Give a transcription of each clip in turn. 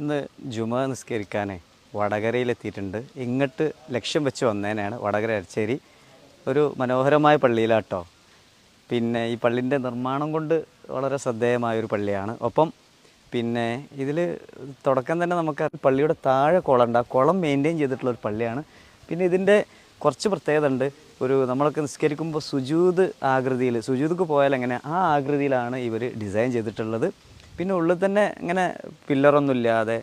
ഇന്ന് ജുമ നിസ്കരിക്കാനേ വടകരയിലെത്തിയിട്ടുണ്ട്. ഇങ്ങോട്ട് ലക്ഷ്യം വെച്ച് വന്നേനെയാണ് വടകര അരച്ചേരി ഒരു മനോഹരമായ പള്ളിയിലാട്ടോ. പിന്നെ ഈ പള്ളിന്റെ നിർമ്മാണം കൊണ്ട് വളരെ ശ്രദ്ധേയമായ ഒരു പള്ളിയാണ്. ഒപ്പം പിന്നെ ഇതിൽ തുടക്കം തന്നെ നമുക്ക് പള്ളിയുടെ താഴെ കുളമുണ്ട് ആ കുളം മെയിന്റെയിൻ ചെയ്തിട്ടുള്ള ഒരു പള്ളിയാണ്. പിന്നെ ഇതിന്റെ കുറച്ച് പ്രത്യേകത ഉണ്ട്. ഒരു നമ്മളൊക്കെ നിസ്കരിക്കുമ്പോൾ സുജൂത് ആകൃതിയിൽ സുജൂതക്ക് പോയാൽ എങ്ങനെ ആ ആകൃതിയിലാണ് ഇവർ ഡിസൈൻ ചെയ്തിട്ടുള്ളത്. പിന്നെ ഉള്ളിൽ തന്നെ ഇങ്ങനെ പില്ലറൊന്നും ഇല്ലാതെ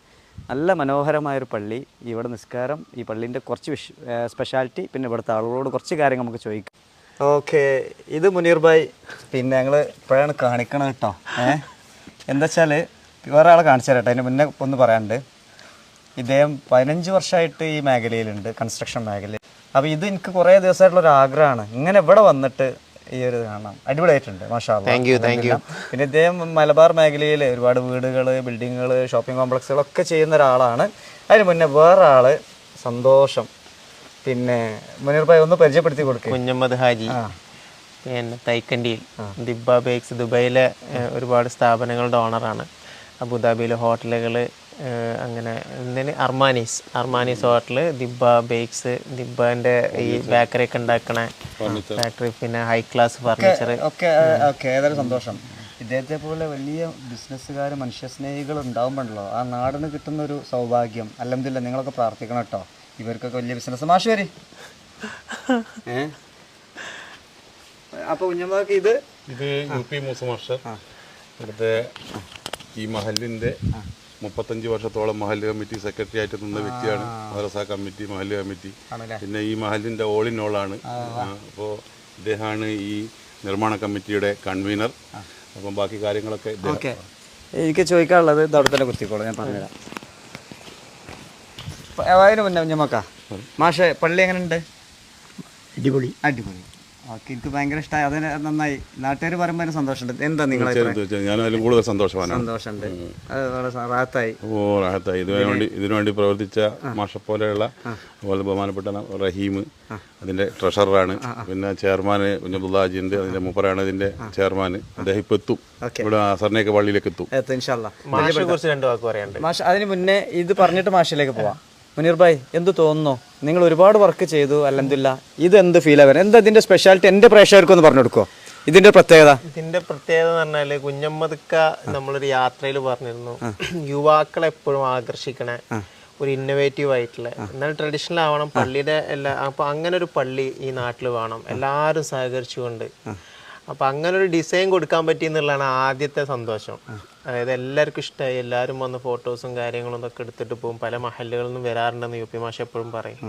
നല്ല മനോഹരമായൊരു പള്ളി. ഇവിടെ നിസ്കാരം ഈ പള്ളീന്റെ കുറച്ച് വിഷ് സ്പെഷ്യാലിറ്റി പിന്നെ ഇവിടുത്തെ ആളുകളോട് കുറച്ച് കാര്യങ്ങൾ നമുക്ക് ചോദിക്കാം. ഓക്കെ. ഇത് മുനീർ ഭായ്. പിന്നെ ഞങ്ങൾ ഇപ്പോഴാണ് കാണിക്കണം കേട്ടോ. ഏഹ് എന്താ വെച്ചാൽ വേറെ ആളെ കാണിച്ചു തരട്ടെ അതിന് മുന്നേ ഒന്ന് പറയാനുണ്ട്. ഇദ്ദേഹം പതിനഞ്ച് വർഷമായിട്ട് ഈ മേഖലയിലുണ്ട് കൺസ്ട്രക്ഷൻ മേഖലയിൽ. അപ്പോൾ ഇത് എനിക്ക് കുറേ ദിവസമായിട്ടുള്ള ഒരു ആഗ്രഹമാണ് ഇങ്ങനെ ഇവിടെ വന്നിട്ട് ഈ ഒരു കാണാം അടിപൊളിയായിട്ടുണ്ട് മാഷാ താങ്ക് യു താങ്ക് യു പിന്നെ ഇദ്ദേഹം മലബാർ മേഖലയിൽ ഒരുപാട് വീടുകൾ ബിൽഡിങ്ങുകൾ ഷോപ്പിംഗ് കോംപ്ലക്സുകളൊക്കെ ചെയ്യുന്ന ഒരാളാണ്. അതിന് മുന്നേ വേറൊരാൾ സന്തോഷം പിന്നെ മുനീർ ഭായ് ഒന്ന് പരിചയപ്പെടുത്തി കൊടുക്കുക കുഞ്ഞമ്മദ് ഹാജി പിന്നെ തൈക്കണ്ടിയിൽ ദിബ ബേക്സ് ദുബൈയിലെ ഒരുപാട് സ്ഥാപനങ്ങളുടെ ഓണറാണ്. അബുദാബിയിലെ ഹോട്ടലുകൾ അങ്ങനെ എന്തിന് അർമാനീസ് അർമാനീസ് ഹോട്ടൽ ദിബ ബേക്സ് ദിബന്റെ ഈ ബേക്കറി ഒക്കെ ഉണ്ടാക്കണ ഫാക്ടറി പിന്നെ ഹൈ ക്ലാസ് ഫർണിച്ചർ ഒക്കെ ഓക്കെ ഏതായാലും സന്തോഷം. ഇദ്ദേഹത്തെ പോലെ വലിയ ബിസിനസ്സുകാർ മനുഷ്യസ്നേഹികൾ ഉണ്ടാവുമ്പോഴല്ലോ ആ നാടിന് കിട്ടുന്ന ഒരു സൗഭാഗ്യം. അല്ലെന്നില്ല നിങ്ങളൊക്കെ പ്രാർത്ഥിക്കണം കേട്ടോ. ഇവർക്കൊക്കെ വലിയ ബിസിനസ് മാഷ് വരി. ഏ? അപ്പൊ കുഞ്ഞമ്മക്ക് ഇത്? ഇത് യു പി മൂസ മാഷ്. ഇവിടുത്തെ ഈ മഹലിന്റെ മുപ്പത്തഞ്ച് വർഷത്തോളം മഹല്ല് കമ്മിറ്റി സെക്രട്ടറി ആയിട്ട് നിന്ന വ്യക്തിയാണ് മദ്രസ കമ്മിറ്റി മഹല്ല് കമ്മിറ്റി. പിന്നെ ഈ മഹലിന്റെ ഓൾ ഇൻ ഓൾ ആണ്. അപ്പോൾ ഇദ്ദേഹമാണ് ഈ നിർമ്മാണ കമ്മിറ്റിയുടെ കൺവീനർ അപ്പം ബാക്കി കാര്യങ്ങളൊക്കെ ഇദ്ദേഹം ഓക്കെ. എനിക്ക് ചോദിക്കാനുള്ളത് ഇത് അവിടെ തന്നെ കുത്തിക്കോളൂ ഞാൻ പറഞ്ഞുതരാം. അതിന് മുന്നേ മാഷെ പള്ളി എങ്ങനെയുണ്ട്? അടിപൊളി. അടിപൊളി. ഓക്കെ എനിക്ക് ഭയങ്കര ഇഷ്ടമായി അതിന് നന്നായി. നാട്ടുകാർ പറയുമ്പോൾ സന്തോഷമുണ്ട്. എന്താ നിങ്ങൾ ഞാൻ അതിലും കൂടുതൽ സന്തോഷവാനാണ്. സന്തോഷമുണ്ട്. റാഹത്തായി. ഓ റാഹത്തായി. ഇതിനു വേണ്ടി ഇതിനു വേണ്ടി പ്രവർത്തിച്ച മാഷ പോലെയുള്ള അതുപോലെ ബഹുമാനപ്പെട്ട റഹീം അതിന്റെ ട്രഷററാണ്. പിന്നെ ചെയർമാൻ കുഞ്ഞബ്ദുല്ലാജിന്റെ അതിന്റെ മൂപ്പറാണ് ഇതിന്റെ ചെയർമാൻ അദ്ദേഹം ഇപ്പൊ എത്തും. ഇവിടെ അസറിനെയൊക്കെ പള്ളിയിലേക്ക് എത്തും. അതിന് മുന്നേ ഇത് പറഞ്ഞിട്ട് മാഷയിലേക്ക് പോവാം. മുനീർ ഭായ് എന്ത് തോന്നുന്നു? നിങ്ങൾ ഒരുപാട് വർക്ക് ചെയ്തു അല്ലെന്തില്ല ഇത് എന്ത് ഫീൽ ആവാൻ എന്താ ഇതിന്റെ സ്പെഷ്യാലിറ്റി എന്റെ പ്രേക്ഷകർക്കൊന്ന് പറഞ്ഞു കൊടുക്കുമോ ഇതിന്റെ പ്രത്യേകത? ഇതിന്റെ പ്രത്യേകത എന്ന് പറഞ്ഞാൽ കുഞ്ഞമ്മതുക്ക നമ്മളൊരു യാത്രയിൽ പറഞ്ഞിരുന്നു. യുവാക്കളെ എപ്പോഴും ആകർഷിക്കണേ ഒരു ഇന്നോവേറ്റീവ് ആയിട്ടുള്ള എന്നാൽ ട്രഡീഷണൽ ആവണം പള്ളിയുടെ എല്ലാ അപ്പൊ അങ്ങനെ ഒരു പള്ളി ഈ നാട്ടിൽ വേണം. എല്ലാവരും സഹകരിച്ചുകൊണ്ട് അപ്പൊ അങ്ങനെ ഒരു ഡിസൈൻ കൊടുക്കാൻ പറ്റി എന്നുള്ളതാണ് ആദ്യത്തെ സന്തോഷം. അതായത് എല്ലാവർക്കും ഇഷ്ടമായി എല്ലാവരും വന്ന് ഫോട്ടോസും കാര്യങ്ങളും ഒക്കെ എടുത്തിട്ട് പോകും. പല മഹല്ലുകളിൽ നിന്നും വരാറുണ്ടെന്ന് യു പി മാഷ് എപ്പോഴും പറയും.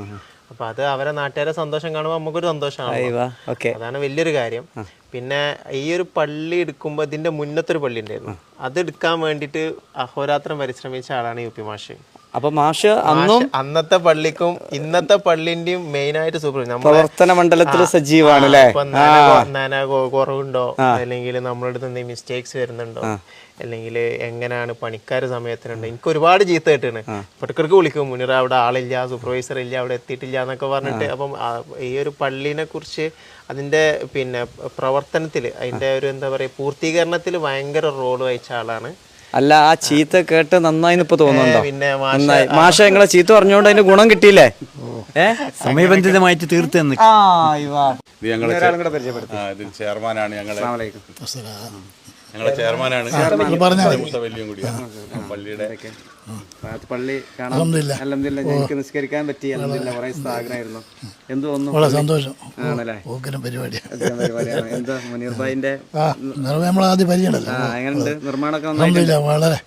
അപ്പൊ അത് അവരെ നാട്ടുകാരെ സന്തോഷം കാണുമ്പോൾ നമുക്കൊരു സന്തോഷമാണ് ഓക്കെ. അതാണ് വലിയൊരു കാര്യം. പിന്നെ ഈ ഒരു പള്ളി എടുക്കുമ്പോൾ ഇതിന്റെ മുന്നത്തൊരു പള്ളി ഉണ്ടായിരുന്നു. അത് എടുക്കാൻ വേണ്ടിയിട്ട് അഹോരാത്രം പരിശ്രമിച്ച ആളാണ് യു പി മാഷ്. അപ്പൊ മാഷ് അന്നും അന്നത്തെ പള്ളിക്കും ഇന്നത്തെ പള്ളിന്റെയും മെയിൻ ആയിട്ട് സൂപ്പർ പ്രവർത്തന മണ്ഡലത്തിൽ സജീവാണ് അല്ലേ? കുറവുണ്ടോ? അല്ലെങ്കിൽ നമ്മളടുത്ത് എന്തെങ്കിലും മിസ്റ്റേക്സ് വരുന്നുണ്ടോ? അല്ലെങ്കിൽ എങ്ങനെയാണ് പണിക്കാർ സമയത്തിനുണ്ട്? എനിക്ക് ഒരുപാട് ചീത്ത കിട്ടുന്നത് ഇടക്കിടക്ക് വിളിക്കും മുനിറ അവിടെ ആളില്ല സൂപ്പർവൈസർ ഇല്ല അവിടെ എത്തിയിട്ടില്ല എന്നൊക്കെ പറഞ്ഞിട്ട് അപ്പം ഈ ഒരു പള്ളിനെ കുറിച്ച് അതിന്റെ പിന്നെ പ്രവർത്തനത്തിൽ അതിന്റെ ഒരു എന്താ പറയുക പൂർത്തീകരണത്തിൽ ഭയങ്കര റോൾ വഹിച്ച ആളാണ്. അല്ല ആ ചീത്ത കേട്ട് നന്നായി ഇപ്പൊ തോന്നുന്നുണ്ടോ? നന്നായി. മാഷ നിങ്ങളെ ചീത്ത പറഞ്ഞുകൊണ്ട് അതിന്റെ ഗുണം കിട്ടിയില്ലേ? ഏ? സമയബന്ധിതമായിട്ട് തീർത്ത് തന്നു ആ ഇവാ. ഇത് ചെയർമാനാണ് ഞങ്ങളെ. ചെയർമാനാണ്. പള്ളിയുടെ പള്ളി കാണാൻ അല്ലെന്നില്ല എനിക്ക് നിസ്കരിക്കാൻ പറ്റി. അല്ലെന്നില്ല കുറേ ആഗ്രഹമായിരുന്നു എന്ത് തോന്നുന്നു? വളരെ സന്തോഷം. ആണല്ലേ? പരിപാടിയാണ്. എന്താ മുനീർ ഭായിന്റെ എങ്ങനെയുണ്ട്? നിർമ്മാണമൊക്കെ വളരെ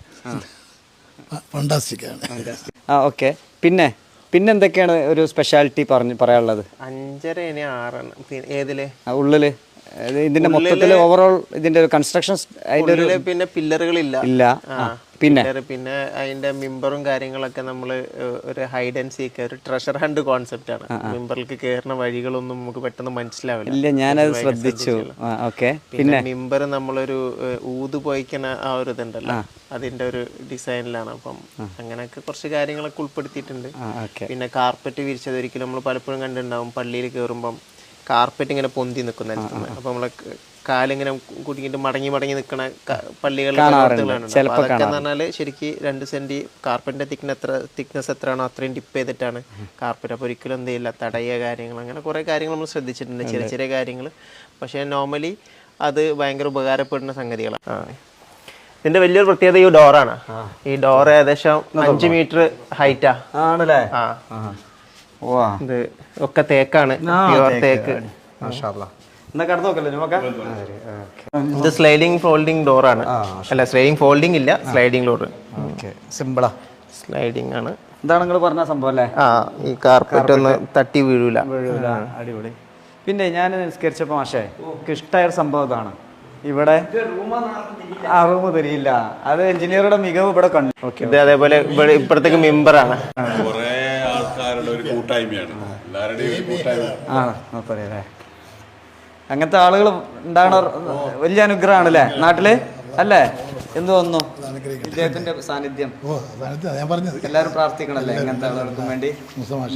ഫണ്ടാസ്റ്റിക് ആണ് ആ ഓക്കെ. പിന്നെ പിന്നെ എന്തൊക്കെയാണ് ഒരു സ്പെഷ്യാലിറ്റി പറഞ്ഞ് പറയാനുള്ളത്? അഞ്ചര ഇനി ആറാണ്. ഏതിൽ? ഉള്ളിൽ. ഇതിന്റെ മൊത്തത്തിൽ ഓവറോൾ ഇതിന്റെ ഒരു കൺസ്ട്രക്ഷൻ അതിന്റെ ഒരു പിന്നെ പില്ലറുകളില്ല. ഇല്ല. പിന്നെ? പിന്നെ അതിന്റെ മിമ്പറും കാര്യങ്ങളൊക്കെ നമ്മൾ ഒരു ഹൈഡ് ആൻഡ് സീക്ക് ഒരു ട്രഷർ ഹണ്ട് കോൺസെപ്റ്റ് ആണ്. മിമ്പറിലേക്ക് കയറുന്ന വഴികളൊന്നും നമുക്ക് പെട്ടെന്ന് മനസ്സിലാവില്ല. ഇല്ല ഞാനത് ശ്രദ്ധിച്ചു. ഓക്കെ. പിന്നെ മിമ്പർ നമ്മളൊരു ഊത് പോയിക്കണ ആ ഒരു ഇതുണ്ടല്ലോ. അതിന്റെ ഒരു ഡിസൈനിലാണ് അപ്പം അങ്ങനെയൊക്കെ കുറച്ച് കാര്യങ്ങളൊക്കെ ഉൾപ്പെടുത്തിയിട്ടുണ്ട്. പിന്നെ കാർപ്പറ്റ് വിരിച്ചത് ഒരിക്കലും നമ്മൾ പലപ്പോഴും കണ്ടിട്ടുണ്ടാവും. പള്ളിയിൽ കയറുമ്പം കാർപ്പറ്റ് ഇങ്ങനെ പൊന്തി നിൽക്കുന്ന അപ്പോൾ നമ്മളെ കാലിങ്ങനെ കുടുങ്ങിയിട്ട് മടങ്ങി മടങ്ങി നിൽക്കുന്ന പള്ളികളിലെ അതൊക്കെ എന്ന് പറഞ്ഞാൽ ശരിക്ക് രണ്ട് സെന്റ് കാർപ്പറ്റിന്റെ തിക്നെ എത്ര തിക്നെസ് എത്രയാണോ അത്രയും ഡിപ്പ് ചെയ്തിട്ടാണ് കാർപ്പറ്റ്. അപ്പോൾ ഒരിക്കലും എന്ത് ചെയ്യില്ല തടയ കാര്യങ്ങൾ അങ്ങനെ കുറേ കാര്യങ്ങൾ നമ്മൾ ശ്രദ്ധിച്ചിട്ടുണ്ട്. ചെറിയ ചെറിയ കാര്യങ്ങൾ. പക്ഷേ നോർമലി അത് ഭയങ്കര ഉപകാരപ്പെടുന്ന സംഗതികളാണ്. ഇതിന്റെ വലിയൊരു പ്രത്യേകത ഈ ഡോറാണ് ഈ ഡോർ ഏകദേശം അഞ്ച് മീറ്റർ ഹൈറ്റാ ആണല്ലേ? ആ. ഇത് ഒക്കെ തേക്കാണ്. പ്യുവർ തേക്ക്. ഇത് സ്ലൈഡിങ് ഫോൾഡിങ് ഡോറാണ് അല്ല സ്ലൈഡിങ് ഫോൾഡിങ് ഇല്ല സ്ലൈഡിങ് ഡോർ ഓക്കെ. സിമ്പിളാ. സ്ലൈഡിങ് ആണ്. എന്താണ് നിങ്ങൾ പറഞ്ഞ സംഭവം അല്ലേ? ആ ഈ കാർപ്പറ്റ് ഒന്ന് തട്ടി വീഴൂല. അടിപൊളി. പിന്നെ ഞാൻ നിസ്കരിച്ചപ്പോൾ മാഷേ എനിക്ക് ഇഷ്ടമായ ഒരു സംഭവം ഇതാണ്. ഇവിടെ ആ റൂം തരില്ല അത് എഞ്ചിനീയറുടെ മികവ് ഇവിടെ കണ്ടു. ഓക്കെ ഇത് അതേപോലെ ഇപ്പഴത്തേക്ക് മെമ്പറാണ് ആൾക്കാരുടെ ഒരു കൂട്ടായ്മയാണ്. എല്ലാവരുടെയും ഒരു കൂട്ടായ്മ. ആ പറയാ അങ്ങനത്തെ ആളുകൾ ഉണ്ടാകണ വലിയ അനുഗ്രഹമാണ് അല്ലേ നാട്ടിൽ? അല്ലേ? എന്ത് തോന്നുന്നു? ഇദ്ദേഹത്തിന്റെ സാന്നിധ്യം. എല്ലാരും ഞാൻ പറഞ്ഞത്. എല്ലാവരും പ്രാർത്ഥിക്കണല്ലേ ഇങ്ങനത്തെ ആളുകൾക്കും വേണ്ടി?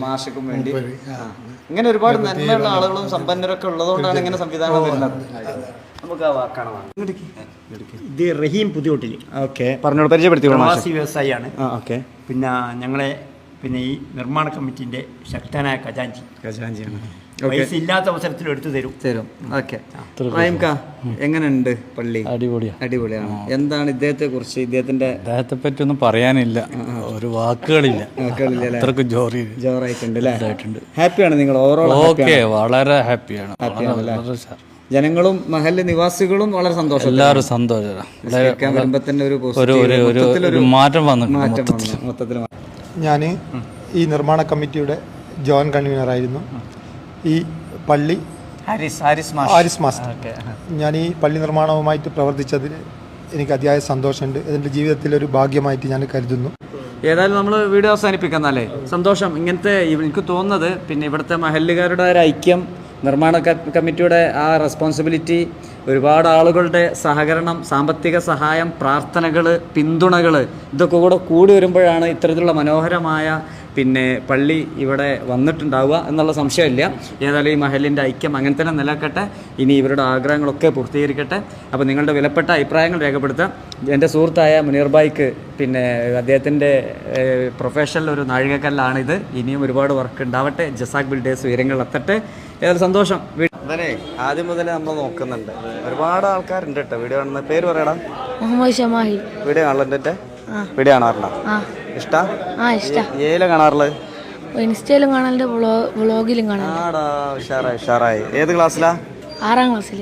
മാഷക്കും വേണ്ടി? ഇങ്ങനെ ഒരുപാട് നന്മയുള്ള ആളുകളും സമ്പന്നരൊക്കെ ഉള്ളതുകൊണ്ടാണ് ഇങ്ങനെ സംവിധാനം വരുന്നത്. നമുക്ക് ആ വാക്കാണ് ഇത് റഹീം പുതിയോട്ടിൽ. ഓക്കെ. പറഞ്ഞോളൂ പരിചയപ്പെടുത്തി വ്യവസായിയാണ്. ഓക്കെ. പിന്നെ ഞങ്ങളെ പിന്നെ ഈ നിർമ്മാണ കമ്മിറ്റിന്റെ ശക്തനായ ഖജാൻജി. ഖജാൻജിയാണ്. വയസ്സില്ലാത്ത ഇല്ലാത്ത അവസരത്തിൽ എടുത്തു തരും. തരും. ഓക്കെ. എങ്ങനെയുണ്ട് പള്ളി? അടിപൊളിയാണ്. അടിപൊളിയാണ് എന്താണ് ഇദ്ദേഹത്തെ കുറിച്ച് ഇദ്ദേഹത്തിന്റെ ഇദ്ദേഹത്തെ പറ്റി ഒന്നും പറയാനില്ല ഒരു വാക്കുകളില്ല. അത്രയ്ക്ക് ജോറി. ജോറായിട്ടുണ്ട് അല്ലേ? ഹാപ്പിയാണ് നിങ്ങൾ? ഓവറോൾ ഓക്കെ വളരെ ഹാപ്പിയാണ്. ജനങ്ങളും മഹൽ നിവാസികളും വളരെ സന്തോഷം എല്ലാവരും സന്തോഷം ഒരു ഒരു ഒരു ഒരു ഒരു മാറ്റം വന്നിട്ടുണ്ട് മാറ്റം മൊത്തത്തിൽ. വന്നു മൊത്തത്തിൽ ഞാൻ ഈ നിർമ്മാണ കമ്മിറ്റിയുടെ ജോയിന്റ് കൺവീനറായിരുന്നു ഈ പള്ളി ഹാരിസ് മാസ്റ്റർ. ഞാൻ ഈ പള്ളി നിർമ്മാണവുമായിട്ട് പ്രവർത്തിച്ചതിൽ എനിക്ക് അതിയായ സന്തോഷമുണ്ട്. എന്റെ ജീവിതത്തിലൊരു ഭാഗ്യമായിട്ട് ഞാൻ കരുതുന്നു. ഏതായാലും നമ്മൾ വീഡിയോ അവസാനിപ്പിക്കാം എന്നാലേ. സന്തോഷം. ഇങ്ങനത്തെ എനിക്ക് തോന്നുന്നത് പിന്നെ ഇവിടുത്തെ മഹല്ലുകാരുടെ ഒരു ഐക്യം നിർമ്മാണ കമ്മിറ്റിയുടെ ആ റെസ്പോൺസിബിലിറ്റി ഒരുപാട് ആളുകളുടെ സഹകരണം സാമ്പത്തിക സഹായം പ്രാർത്ഥനകൾ പിന്തുണകൾ ഇതൊക്കെ കൂടെ കൂടി വരുമ്പോഴാണ് ഇത്തരത്തിലുള്ള മനോഹരമായ പിന്നെ പള്ളി ഇവിടെ വന്നിട്ടുണ്ടാവുക എന്നുള്ള സംശയമില്ല. ഏതായാലും ഈ മഹലിന്റെ ഐക്യം അങ്ങനെ തന്നെ നിലക്കട്ടെ ഇനി ഇവരുടെ ആഗ്രഹങ്ങളൊക്കെ പൂർത്തീകരിക്കട്ടെ. അപ്പോൾ നിങ്ങളുടെ വിലപ്പെട്ട അഭിപ്രായങ്ങൾ രേഖപ്പെടുത്താം എന്റെ സുഹൃത്തായ മുനീർ ബായിക്ക് പിന്നെ അദ്ദേഹത്തിന്റെ പ്രൊഫഷണൽ ഒരു നാഴികക്കല്ലാണിത്. ഇനിയും ഒരുപാട് വർക്ക് ഉണ്ടാവട്ടെ. ജസാഖ് ബിൽഡേഴ്സ് ഉയരങ്ങളിലെത്തട്ടെ ഏതായാലും സന്തോഷം. അതേ ആദ്യം മുതലേ നമ്മൾ നോക്കുന്നുണ്ട്. ഒരുപാട് ആൾക്കാരുണ്ട് കേട്ടോ. വീഡിയോ കാണുന്ന പേര് പറയടാ. മുഹമ്മദ് ഷമാഹി വീഡിയോ കാണലുണ്ട് വീഡിയോ കാണാറുണ്ടോ ഇഷ്ടാ? ആ ഇഷ്ട. ഏല കാണാറുള്ളത് ഇൻസ്റ്റയിലും കാണലുണ്ട് ബ്ലോഗിലും വ്ളോഗിലും ആടാ ഉഷാറായി ഉഷാറായി. ഏത് ക്ലാസ്സിലാ? ആറാം ക്ലാസ്സിൽ